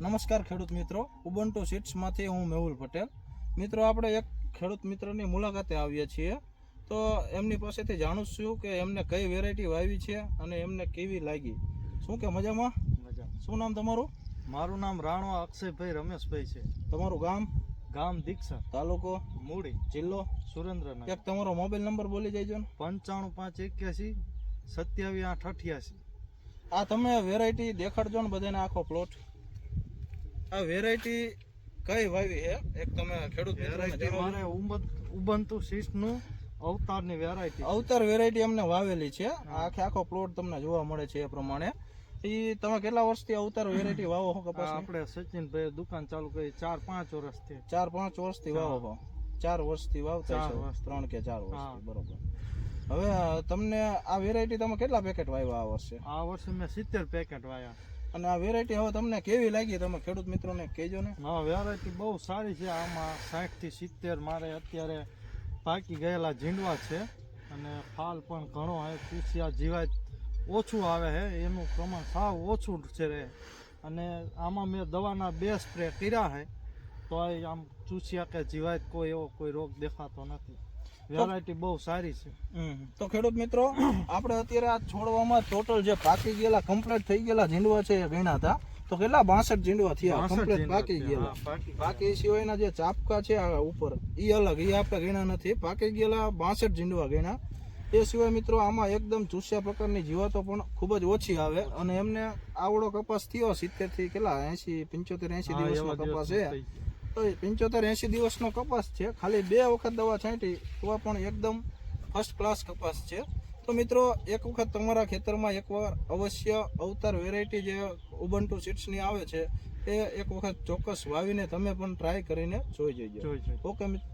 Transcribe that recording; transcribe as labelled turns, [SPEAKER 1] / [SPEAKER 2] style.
[SPEAKER 1] નમસ્કાર ખેડૂત મિત્રો. ઉબન્ટુ સીટ્સમાંથી હું મેહુલ પટેલ. મિત્રો આપણે એક ખેડૂત મિત્રની મુલાકાતે આવીએ છીએ. તો એમની પાસેથી જાણું છું કે એમને કઈ વેરાયટી વાવી છે અને એમને કેવી લાગી. શું કે મજામાં?
[SPEAKER 2] મજા
[SPEAKER 1] શું નામ તમારું?
[SPEAKER 2] મારું નામ રાણો અક્ષયભાઈ રમેશભાઈ છે.
[SPEAKER 1] તમારું ગામ?
[SPEAKER 2] ગામ દીક્ષા.
[SPEAKER 1] તાલુકો?
[SPEAKER 2] મૂડી.
[SPEAKER 1] જિલ્લો?
[SPEAKER 2] સુરેન્દ્રનગર.
[SPEAKER 1] એક તમારો મોબાઈલ નંબર બોલી જઈજો ને.
[SPEAKER 2] પંચાણું પાંચ એક્યાસી સત્યાવીસ આઠ અઠ્યાસી.
[SPEAKER 1] આ તમે વેરાયટી દેખાડજો ને બધાને આખો પ્લોટ આ વેરાયટી કઈ વાવી છે? એક તમે ખેડૂત
[SPEAKER 2] વેરાયટી. મારે ઉબંતુ સીસનું અવતારની વેરાયટી
[SPEAKER 1] અવતાર વેરાયટી અમને વાવેલી છે. આખે આખો પ્લોટ તમને જોવા મળે છે એ પ્રમાણે. ઈ તમે કેટલા વર્ષથી અવતાર વેરાયટી વાવો છો કપાસ
[SPEAKER 2] આપણે સચિનભાઈ દુકાન ચાલુ કરી ચાર પાંચ વર્ષથી.
[SPEAKER 1] ચાર પાંચ વર્ષથી વાવો છો? ચાર વર્ષથી વાવતા છો. ત્રણ કે ચાર વર્ષ બરોબર. હવે તમને આ વેરાયટી તમે કેટલા પેકેટ વાવ્યા આ વર્ષે?
[SPEAKER 2] આ વર્ષે મેં સિત્તેર પેકેટ વાયા
[SPEAKER 1] અને આ વેરાયટી હવે તમને કેવી લાગી તમે ખેડૂત મિત્રોને કહેજો ને.
[SPEAKER 2] હા વેરાયટી બહુ સારી છે. આમાં સાઠથી સિત્તેર મારે અત્યારે પાકી ગયેલા ઝીંડવા છે. અને ફાલ પણ ઘણો આવે કુશિયા જીવાત ઓછું આવે છે. એનું પ્રમાણ સાવ ઓછું છે. રે અને આમાં મેં દવાના બે સ્પ્રે કર્યા છે. તો આમ ચૂસિયા કે જીવાત કોઈ એવો કોઈ રોગ દેખાતો નથી. વેરાયટી બહુ સારી છે.
[SPEAKER 1] તો ખેડૂત મિત્રો આપણે અત્યારે આ છોડવામાં ટોટલ જે પાકી ગયેલા કમ્પ્લીટ થઈ ગયેલા ઝીંડવા છે એ ગણ્યા હતા. તો કેટલા? બાસઠ ઝીંડવા થયા.
[SPEAKER 2] 62
[SPEAKER 1] કમ્પ્લીટ પાકી ગયેલા. બાકી સિવાયના જે ચાપકા છે આ ઉપર એ અલગ એ આપણે ગણ્યા નથી. પાકી ગયેલા બાસઠ ઝીંડવા ગણ્યા એ સિવાય મિત્રો આમાં એકદમ ચૂસ્યા પ્રકારની જીવાતો પણ ખૂબ જ ઓછી આવે. અને એમને આવડો કપાસ થયો સિત્તેરથી કેટલા? એસી પંચોતેર એસી
[SPEAKER 2] દિવસ
[SPEAKER 1] દિવસનો કપાસ છે. પંચોતેર એસી દિવસનો કપાસ છે. ખાલી બે વખત દવા છાંટી તો પણ એકદમ ફર્સ્ટ ક્લાસ કપાસ છે. તો મિત્રો એક વખત તમારા ખેતરમાં એકવાર અવશ્ય અવતાર વેરાયટી જે ઉબંટુ સીડ્સની આવે છે એ એક વખત ચોક્કસ વાવીને તમે પણ ટ્રાય કરીને જોઈ જજો. ઓકે મિત્રો.